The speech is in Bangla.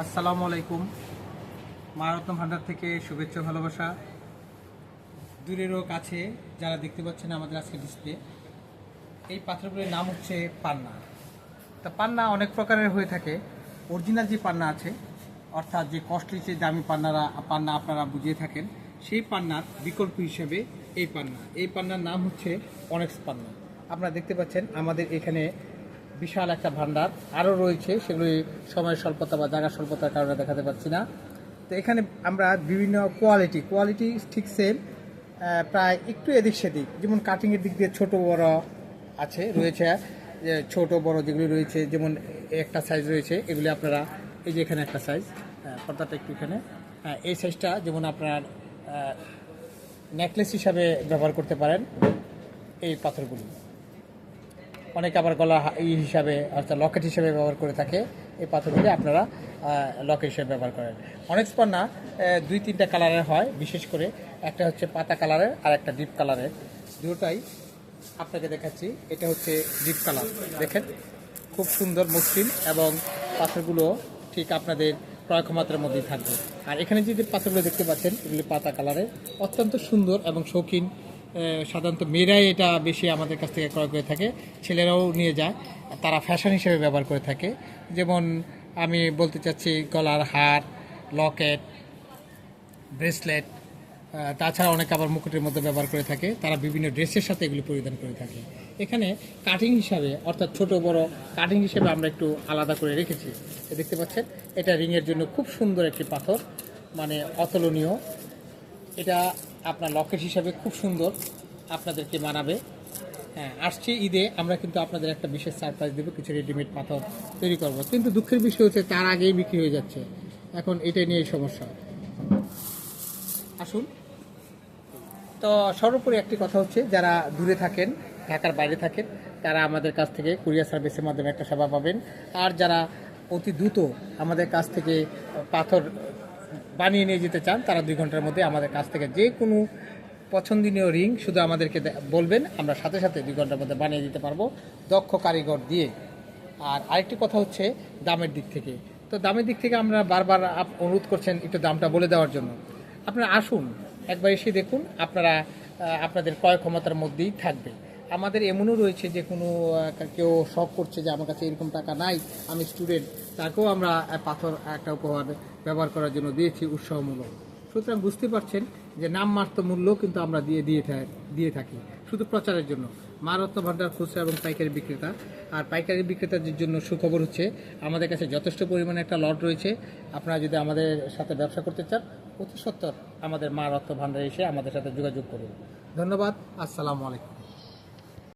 আসসালামু আলাইকুম। মারত্ন ভান্ডার থেকে শুভেচ্ছা ভালোবাসা। দূরেরও কাছে যারা দেখতে পাচ্ছেন আমাদের আজকে ডিসপ্লে এই পাথরগুলির নাম হচ্ছে পান্না। তা পান্না অনেক প্রকারের হয়ে থাকে। অরিজিনাল যে পান্না আছে, অর্থাৎ যে কস্টলি যে দামি পান্নারা, পান্না আপনারা বুঝিয়ে থাকেন, সেই পান্নার বিকল্প হিসেবে এই পান্না। এই পান্নার নাম হচ্ছে অনেক্স পান্না। আপনারা দেখতে পাচ্ছেন আমাদের এখানে বিশাল একটা ভান্ডার আরও রয়েছে, সেগুলি সময়ের স্বল্পতা বা জায়গা স্বল্পতার কারণে দেখাতে পাচ্ছি না। তো এখানে আমরা বিভিন্ন কোয়ালিটি কোয়ালিটি ঠিক সেম প্রায় একটু এদিক সেদিক, যেমন কাটিংয়ের দিক দিয়ে ছোট বড় আছে, রয়েছে ছোট বড় যেগুলি রয়েছে, যেমন একটা সাইজ রয়েছে, এগুলি আপনারা, এই যে এখানে একটা সাইজ পর্দাটা একটু এখানে এই সাইজটা যেমন আপনার নেকলেস হিসাবে ব্যবহার করতে পারেন, এই পাথরগুলি। অনেকে আবার গলা ই হিসাবে, অর্থাৎ লকেট হিসাবে ব্যবহার করে থাকে। এই পাথরগুলি আপনারা লকেট হিসেবে ব্যবহার করেন। অনেক স্পন্না দুই তিনটা কালারের হয়। বিশেষ করে একটা হচ্ছে পাতা কালারের আর একটা ডিপ কালারের। দুটাই আপনাকে দেখাচ্ছি। এটা হচ্ছে ডিপ কালার। দেখেন, খুব সুন্দর মসৃণ এবং পাথরগুলো ঠিক আপনাদের ক্রয় ক্ষমতার মধ্যেই থাকবে। আর এখানে যে পাথরগুলো দেখতে পাচ্ছেন, এগুলি পাতা কালারের। অত্যন্ত সুন্দর এবং শৌখিন সাধারণত মেয়েরাই এটা বেশি আমাদের কাছ থেকে ক্রয় করে থাকে, ছেলেরাও নিয়ে যায়। তারা ফ্যাশন হিসেবে ব্যবহার করে থাকে। যেমন আমি বলতে চাচ্ছি গলার হার, লকেট, ব্রেসলেট তাছাড়া অনেকে আবার মুকুটের মধ্যে ব্যবহার করে থাকে। তারা বিভিন্ন ড্রেসের সাথে এগুলি পরিধান করে থাকে। এখানে কাটিং হিসাবে, অর্থাৎ ছোট বড় কাটিং হিসেবে আমরা একটু আলাদা করে রেখেছি। দেখতে পাচ্ছেন, এটা রিংয়ের জন্য খুব সুন্দর একটি পাথর মানে অতুলনীয়। এটা আপনার লকেট হিসাবে খুব সুন্দর আপনাদেরকে মানাবে হ্যাঁ আসছে ঈদে, আমরা কিন্তু আপনাদের একটা বিশেষ সারপ্রাইজ দেবো, কিছু রেডিমেড পাথর তৈরি করব। কিন্তু দুঃখের বিষয় হচ্ছে তার আগেই বিক্রি হয়ে যাচ্ছে। এখন এটা নিয়েই সমস্যা। আসুন। তো সর্বোপরি একটি কথা হচ্ছে, যারা দূরে থাকেন, ঢাকার বাইরে থাকেন, তারা আমাদের কাছ থেকে কুরিয়ার সার্ভিসের মাধ্যমে একটা সেবা পাবেন। আর যারা অতি দ্রুত আমাদের কাছ থেকে পাথর বানিয়ে নিয়ে যেতে চান, তারা দুই ঘণ্টার মধ্যে আমাদের কাছ থেকে যে কোনো পছন্দনীয় রিং শুধু আমাদেরকে বলবেন, আমরা সাথে সাথে দুই ঘণ্টার মধ্যে বানিয়ে দিতে পারব দক্ষ কারিগর দিয়ে। আর আরেকটি কথা হচ্ছে দামের দিক থেকে। তো দামের দিক থেকে আমরা বারবার অনুরোধ করছেন একটু দামটা বলে দেওয়ার জন্য। আপনারা আসুন, একবার এসে দেখুন, আপনারা আপনাদের ক্রয় ক্ষমতার মধ্যেই থাকবে। আমাদের এমনও রয়েছে যে কোনো কেউ শখ করছে যে আমার কাছে এরকম টাকা নাই, আমি স্টুডেন্ট তাকেও আমরা পাথর একটা উপহার ব্যবহার করার জন্য দিয়েছি উৎসাহমূলক। সুতরাং বুঝতে পারছেন যে নামমাত্র মূল্য কিন্তু আমরা দিয়ে দিয়ে দিয়ে থাকি। শুধু প্রচারের জন্য। মা রত্ন ভান্ডার খুচরা এবং পাইকারি বিক্রেতা। আর পাইকারি বিক্রেতাদের জন্য সুখবর হচ্ছে, আমাদের কাছে যথেষ্ট পরিমাণে একটা লট রয়েছে। আপনারা যদি আমাদের সাথে ব্যবসা করতে চান অতি সত্তর আমাদের মা রত্ন এসে আমাদের সাথে যোগাযোগ করুন। ধন্যবাদ, আসসালামু আলাইকুম।